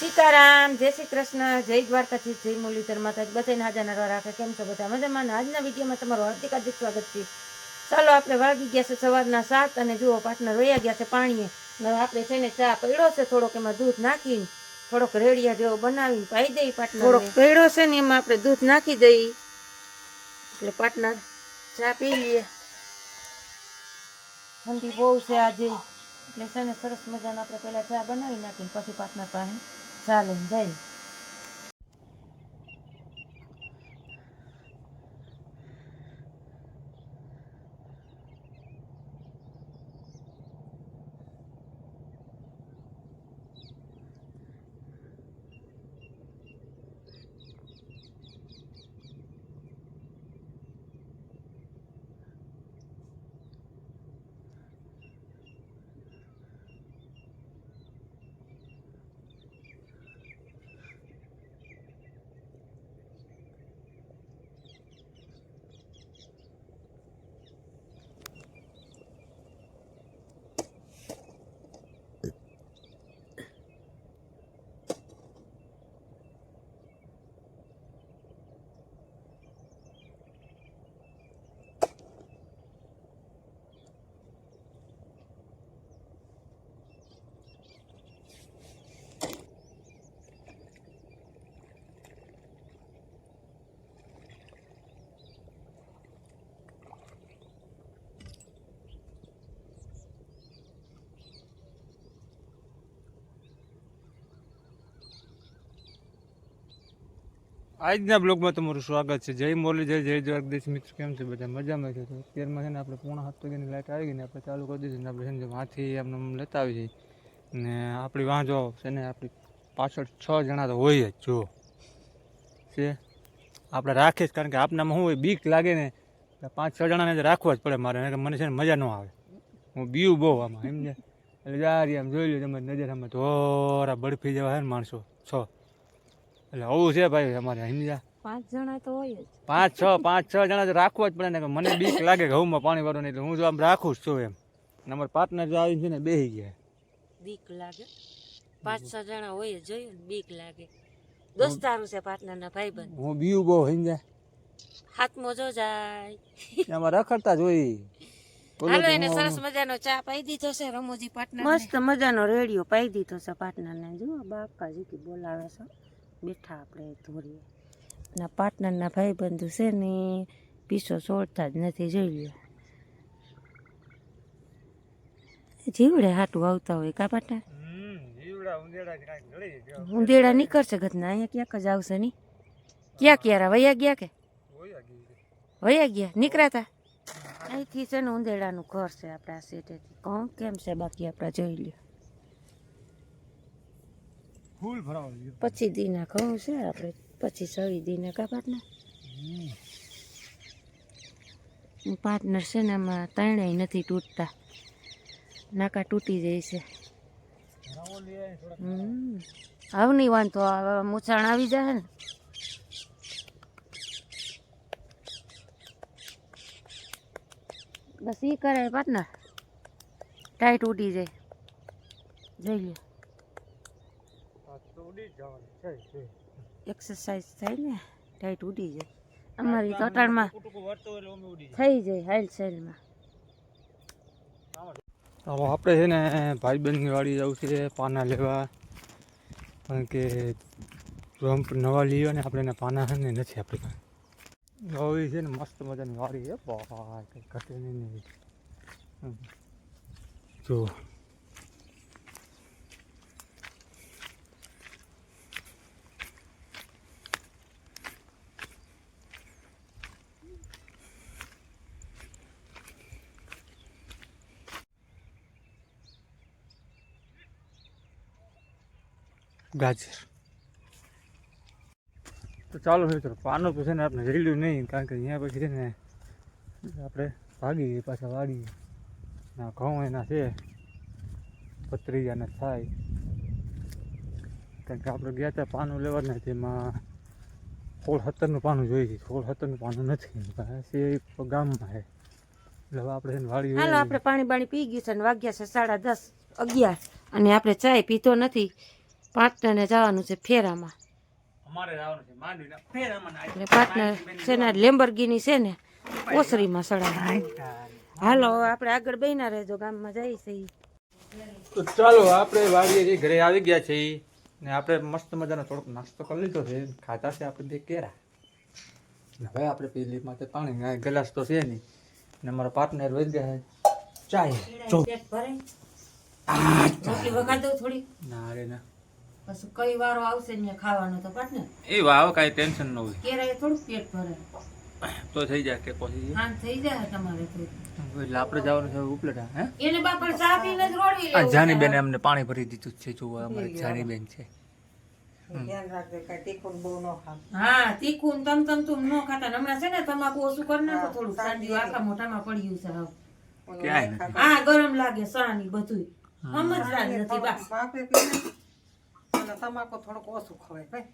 સીતારામ, જય શ્રી કૃષ્ણ, જય દ્વારકાથી જય મુરલીધર માતા બધાને હાજર નરવા રાખે. કેમ છો બધા? મજામાં? આજના વિડીયોમાં તમારું હાર્દિક હાર્દિક સ્વાગત છે. ચાલો આપણે વાગી ગયા છે સવારના સાત અને જુઓ પાર્ટનર રોયા ગયા છે પાણીએ. આપણે છે ને ચા પડ્યો છે, થોડોક એમાં દૂધ નાખીને થોડોક રેડિયા જેવો બનાવીને પાઈ દઈ પાર્ટનર થોડોક પડ્યો છે ને એમાં આપણે દૂધ નાખી દઈ એટલે પાર્ટનર ચા પી લઈએ. ઠંડી બહુ છે આજે. એટલે છે ને સરસ મજાના આપણે પહેલાં ચા બનાવી નાખીને પછી પાર્ટનર પાસે ચા લઈને જઈએ આજના બ્લોગમાં તમારું સ્વાગત છે. જય મોરલી, જય જય દ્વારકદેશ મિત્ર, કેમ છે? બધા મજામાં છે? તો અત્યારમાં છે ને આપણે પૂર્ણ સાત વાગ્યાની લાઇટ આવી ગઈને આપણે ચાલુ કરી દીધી આપણે છે ને વાંથી આમ લેતા આવી જઈએ ને આપણી વાં જો છે ને આપણી પાછળ છ જણા તો હોય જ જો છે? આપણે રાખીશ જ કારણ કે આપનામાં શું હોય, બીક લાગે ને પાંચ છ જણાને તો રાખવા જ પડે મારે મને છે ને મજા ન આવે. હું બીવું બહુ આમાં, એમ ને એટલે જારી આમ જોઈ લો તમારી નજર આમાં ધોરા બરફી જેવા છે ને માણસો, છ. એટલે આવું છે ભાઈ અમારે સમજ્યા પાંચ જણા તો હોય જ. પાંચ છ પાંચ છ જણા તો રાખવા જ પડે ને મને બીક લાગે ઘઉંમાં પાણી વાળું નહીં એટલે હું જો આમ રાખું જ છું એમ. અને અમારા પાર્ટનર જો આવીને છે ને બેસી ગયા. બીક લાગે. પાંચ છ જણા હોય જોઈએ જોયું ને બીક લાગે. દોસ્તારું છે પાર્ટનરના ભાઈબંધ. હું બીયું બહુ સમજ્યા હાથમાં જો જાય. અમારે રખડતા જ હોય. બોલો હાલો એને સરસ મજાનો ચા પાઈ દીધો છે રમોજી પાર્ટનર મસ્ત મજાનો રેડિયો પાઈ દીધો છે પાર્ટનર ને. જો બાકા જીકી બોલાવે છે. બેઠા આપણે ધોરીએ. ના પાર્ટનરના ભાઈબંધુ છે ને પીસો સોળતા જ નથી જોઈ લ્યો. જીવડે હાટું આવતા હોય કા પાટા? હમ, જીવડા ઉંદેડા નીકળશે ઘરના અહીંયા ક્યાંક જ આવશે નહીં. ક્યાં ક્યારે વયા ગયા કે? વયા ગયા નીકળ્યા અહીંથી છે ને ઉંદેડાનું ઘર છે આપણા સેટેથી. કોણ કેમ છે બાકી આપણે જોઈ લ્યો. ફૂલ ભરાવા ગયો. દીના ઘઉં છે આપણે પછી સવી દીને કા પાર્ટનર છે ને આમાં ત્રણેય નથી તૂટતા. નાકા તૂટી જાય છે. આવ નહીં વાંધો મૂછાણ આવી જાય ને. બસ એ કરે પાર્ટનર. ટાઈટ ઉડી જાય. જોઈ લે આ તો ઉડી જ જવાનું છે, છે. એક્સરસાઇઝ થાય ને ટાઈટ ઉડી જાય. અમારી જાય. થઈ જાય હાઇલ સાઈડમાં હવે આપણે છે ને ભાઈબંધની વાડી જવું છે પાના લેવા. કારણ કે રમ્પ નવા લીયો ને આપણે પાના છે ને નથી આપણી પાસે. નવી છે ને મસ્ત મજાની વાડી છે. બાય કંઈ ઘટે નહીં. જો. ગાજર. તો ચાલો મિત્રો પાનો તો છે ને આપણે રેડ્યું નહીં કારણ કે અહીંયા પછી છે ને આપણે ભાગીએ પાછા વાળીએ. ના ઘઉં એના છે પતરીયાના થાય. કારણ કે આપણે ગયા હતા પાનું લેવા ને તેમાં સોળ સત્તરનું પાનું જોઈએ સોળ સત્તરનું પાનું નથી એ ગામમાં છે. એટલે આપણે ને હાલો આપણે પાણી બાણી પી ગયું છે અને વાગ્યા છે સાડા દસ અગિયાર અને આપણે ચાય પીતો નથી. પાર્ટનરને જવાનું છે ફેરામાં. જવાનું છે ફેરામાં ને એટલે પાર્ટનર છે ને લેમ્બરગીની છે ને ઓસરીમાં સડાવવાનું હાલો આપણે આગળ બેના રહેજો ગામમાં જઈ છે તો ચાલો આપણે વાડીએ ઘરે આવી ગયા છે ને આપણે મસ્ત મજાનો થોડોક નાસ્તો કરી લીધો છે. ખાતા છે આપણે બે કેરા ને હવે આપણે પેલી માટે પાણી ગ્લાસ તો છે નહીં. ને મારો પાર્ટનર વહી ગયા છે. ચાય. જો ના રે ના. પછી કઈ વારો આવશે ને ખાવાનો તો પાર્ટનર એ વાવ કાંઈ ટેન્શન ન હોય. કેરાય થોડું પેટ ભરે. તો થઈ જાય કે પછી હા થઈ જાય તમારે તો. આપણે જવાનું છે ઉપલેટા હે? એને બાપડ ચા પીને જ રોડવી આ જાની બેન અમને પાણી ભરી દીધું છે જો અમારી જાની બેન છે. હા તીખું ને તમ તમ તું ન ખાતા. હમણાં છે ને તમાકુ ઓછું કરી નાખો થોડું સાંજે. આખા મોઢામાં પડ્યું છે હાવ. હા ગરમ લાગે સાની બધું સમજદાર નથી બા તમાકુ થોડુંક ઓછું ખવાય ભાઈ.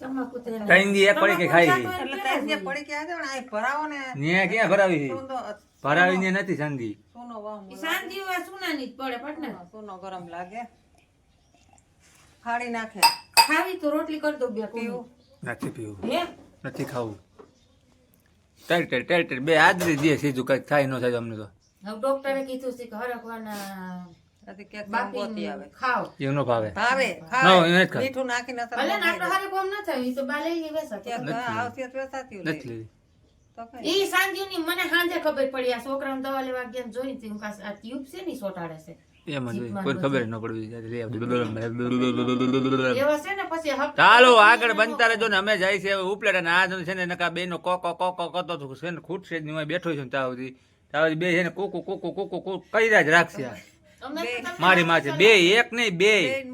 તમાકુ તો ત્રણ દી એક પડી કે ખાઈ એટલે ક્યારે ત્યાં પડી ગયા છે આ ભરાવો ને. ન્યા ક્યાં ભરાવી છે? સૂનો ભરાવી ને નથી સંધી સૂનો વામ ઈ સાંજે આ જ પડે પાટને. સૂનો ગરમ લાગે. ફાડી નાખે. ખાવી તો રોટલી કરી દો બે પીવું. નથી પીવું. હે? નથી ખાવું. ટેર ટેર ટેર ટેર બે આદરી દે સીધું કઈ થાય ન થાય અમને તો. હવે ડોક્ટરે કીધું છે કે નથી કે ગોતી આવે. ખાવ એવું ભાવે. ભાવે ના, એને જ મીઠું નાખીને અસર ભલે ને બનાવી આટલો ન થાય તો બા લઈ લેવે છે આવતી તો વેચાતી નથી લેવી તો કઈ ઈ સાંજની મને સાંજે ખબર પડી આ છોકરાને દવા લેવા ગયા જોઈ હતી હું કાંઈ આ ટ્યુબ છે ને સોટાડે છે. એમ જ હોય જીભમાં કોઈ ખબર ન પડવી એવા છે ને પછી હક ચાલો આગળ બનતા રહેજો ને. અમે જાય છે ઉપલેટ અને આ છે ને નકા બેનો કોકો કોકો કરતો કો છે ને ખૂટશે જ નહીં. બેઠો છું ને ત્યાં સુધી. ત્યાં સુધી બે છે ને કુકુ કુકુ કુકુ કઈ જ રાખશે મારી માં છે બે એક નહીં બે. બેન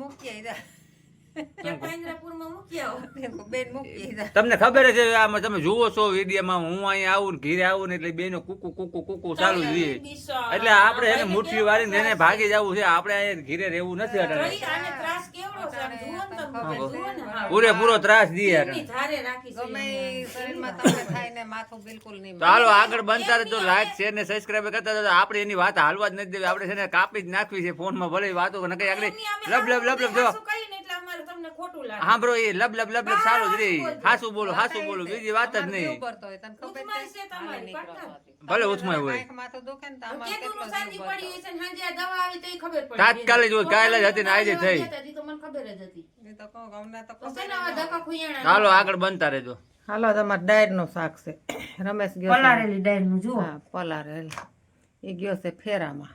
તમને ખબર છે આમાં તમે જુઓ છો વિડીયોમાં હું અહીંયા આવું ને ઘીરે આવું ને એટલે બેનો કુકુ કુકુ કુકુ ચાલુ જોઈએ એટલે આપણે એને મુઠ્ઠી વાળીને એને ભાગી જવું છે. આપણે અહીંયા ઘીરે રહેવું નથી અટાણે. પૂરેપૂરો ત્રાસ દઈએ ચાલો અટાણે ધારે રાખી છે ગમે એને. ઈ શરીરમાં તમને થાય ને માથું બિલકુલ નહીં તો હાલો આગળ બનતા રહેજો લાઈક શેર ને સબસ્ક્રાઈબ કરતા રહેજો આપણે એની વાત હાલવા જ નથી દેવી. આપણે છે ને કાપી જ નાખવી છે ફોનમાં. ભલે વાતો નકર આગળ લબ લબ લબ લબ જો. ખોટું લાગે. હા બ્રો એ લબ લબ લબ લબ સારું જ રે હાસું બોલો હાસું બોલો બીજી વાત જ નહીં. ભલે ઉથમાય હોય. કાંઈક માથું દુખે ને તો આમાં કેદુનું કેટલો સાંજી જીવ પડી હોય છે ને સાંજે આ દવા આવી તો ઈ ખબર પડી તાત્કાલિક હોય, કાલે જ હતી. ને આજે થઈ. જ ચાલો આગળ બનતા રહેજો. હાલો તમારે ડાયરનું શાક છે. રમેશ ગયો છે. ડાયરનું જુઓ. હા પલારેલ એ ગયો છે ફેરામાં.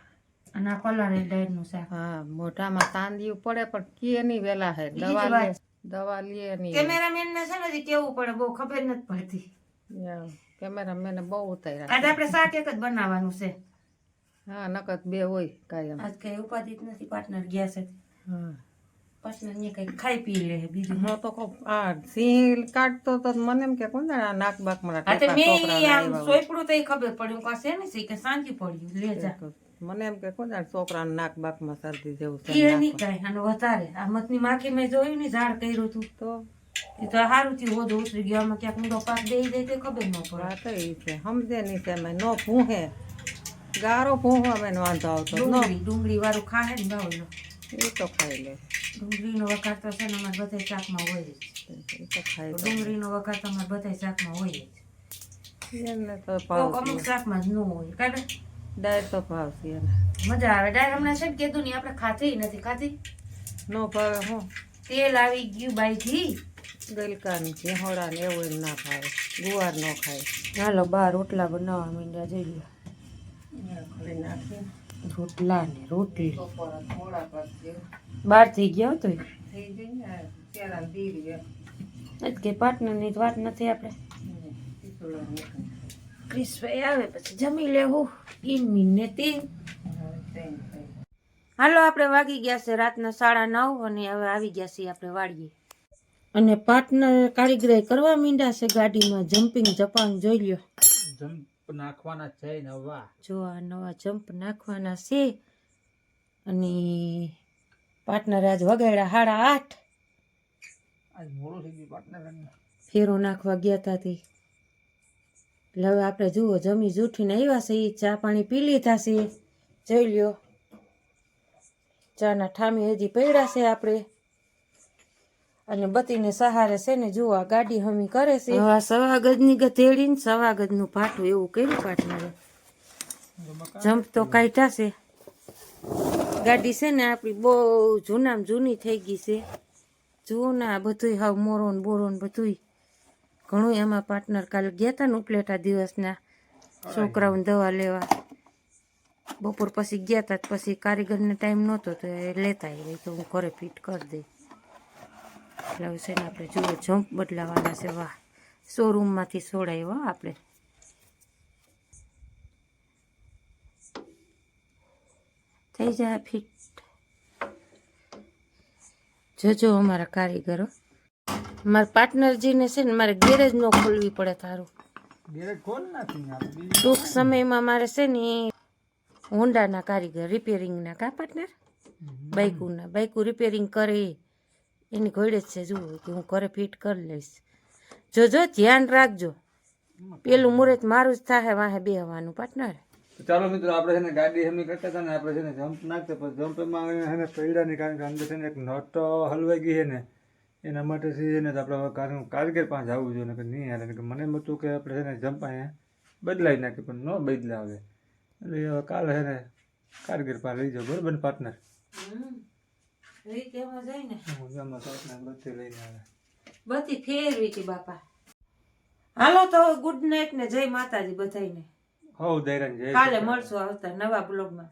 અને આ પલાળેલી ડાળનું શાક. હા મોઢામાં તાંદિયું પડે પણ કે નહીં વેલા હે. દવા લે દવા લે નહીં. કેમેરામેન ને છે ને કેવું પડે બહુ ખબર નથી પડતી. કેમેરા મેને બહુ ઉતાર્યા આજે આપણે શાક એક જ બનાવવાનું છે. હા નકત બે હોય કાયમ. આજ કઈ ઉપાધિ નથી પાર્ટનર ગયા છે. હા. પાર્ટનર ને કઈ ખાઈ પી લે બીજું. હું તો કહું આ સિંહ કાઢતો તો મને એમ કે કોણ આ નાક બાક મારા હા તો મેં આમ સોયપડું તો ખબર પડ્યું કશે પાસે ને કે શાંતિ પડ્યું લે જા. મને એમ કે કોણ જાણે છોકરાને નાક બાકમાં શરદી જેવું છે ઈ નહીં કાંઈ અને વધારે. આ મતની માખી મેં જોયું ને ઝાડ કર્યું હતું તો? એ તો સારું થયું હોદો ઉતરી ગયો. આમાં ક્યાંક ઊંડો પાક દઈ દે તે ખબર ન પડે. વાત એ છે સમજે નહીં છે મેં નો ભૂહે. ગારો ભૂહવા મેં વાંધો આવતો ડુંગળી ડુંગળી વાળું ખાહે ને બાવલો એ તો ખાઈ લે. ડુંગળીનો વઘાર તો છે ને અમારે બધા શાકમાં હોય જ. એ તો ખાઈ ડુંગળીનો વઘાર તો અમારે બધા શાકમાં હોય જ. એમને તો અમુક શાકમાં જ ન હોય. કાઢે ડાયર તો ભાવશે એને. મજા આવે. ડાયર હમણાં છે ને કીધું નહીં આપણે ખાતી નથી ખાતી નો ભાવે હું? તેલ આવી ગયું બાઈથી ગલકાની છે હોળા ને એવું એને ના ખાવે ગુવાર નો ખાય. હાલો બાર રોટલા બનાવવા માંડ્યા જઈ રોટલા ને રોટલી. મોડા બાર થઈ ગયા તો કે જ વાત નથી આપણે. ક્રિસ્પાઈ આવે પછી જમી લેવું ઈન ને તીન. હાલો આપણે વાગી ગયા છે રાતના સાડા નવ અને હવે આવી ગયા છીએ આપણે વાળીએ અને પાર્ટનર કારીગરે કરવા માંડ્યા છે ગાડીમાં જમ્પિંગ જપાન જોઈ લ્યો. જમ્પ નાખવાના છે નવા. જો આ નવા જમ્પ નાખવાના છે. અને પાર્ટનર આજ વગાડ્યા સાડા આઠ. આજ મોડું થઈ ગયું પાર્ટનર ફેરો નાખવા ગયા હતા તે. એટલે હવે આપણે જુઓ, જમી જૂઠીને આવ્યા છે ચા પાણી પી લીધા છે. જોઈ લ્યો. ચાના ઠામી હજી પડ્યા છે આપણે. અને બતીને સહારે છે ને, જુઓ, આ ગાડી હમી કરે છે. આ સવા ગજની ગધેડી ને સવા ગજનું પાઠું એવું કર્યું પાર્ટનરે જમ્પ તો કાઢ્યા છે. ગાડી છે ને, આપણી બહુ જૂનામાં જૂની થઈ ગઈ છે. જુઓ ને આ બધુંય હાવ મોરો ને બોરો ને બધુંય. ઘણું એમાં પાર્ટનર કાલે ગયા હતા ને ઉપલેટા દિવસના છોકરાઓને દવા લેવા. બપોર પછી ગયા હતા પછી કારીગરને ટાઈમ નહોતો તો એ લેતા આવી તો હું ઘરે ફિટ કરી દઈ. એટલે છે ને આપણે જુઓ જમ્પ બદલાવાના છે. વાહ. શોરૂમમાંથી સોડાયો હો આપણે. થઈ જાય ફિટ જોજો અમારા કારીગરો. મારા પાર્ટનરજીને છે ને મારે ગેરેજ ન ખોલવી પડે તારું. ગેરેજ ખોલ નાખી ટૂંક સમયમાં મારે છે ને હોન્ડાના કારીગર રિપેરિંગના કા પાર્ટનર બાઇકુના બાઇકુ રિપેરિંગ કરે. એની ઘોડે જ છે જુઓ કે હું ઘરે ફિટ કરી લઈશ. જોજો ધ્યાન રાખજો. પેલું મુહૂર્ત મારું જ થાય વાહે બેહવાનું પાર્ટનર તો ચાલો મિત્રો આપણે છે ને ગાડી હમી કરતા હતા ને આપણે છે ને જમ્પ નાખતા પણ કારણ કે અંદર છે ને એક નટ હલવાઈ ગઈ છે ને એના માટે છે ને આપણે કાર- કારગીર પાસે જવું જોઈએ કે નહીં હાલે. કે મને એમ હતું કે આપણે છે ને જમ્પ અહીંયા બદલાવી નાખીએ પણ ન બદલાવે. એટલે હવે કાલે છે ને કારગીર પાસે લઈ જાઓ બરાબર પાર્ટનર? બધી ફેરવી હતી બાપા. હાલો તો ગુડ નાઇટ ને જય માતાજી બધાને હવ દૈરાન જય કાલે મળશું આવતા નવા બ્લોગમાં.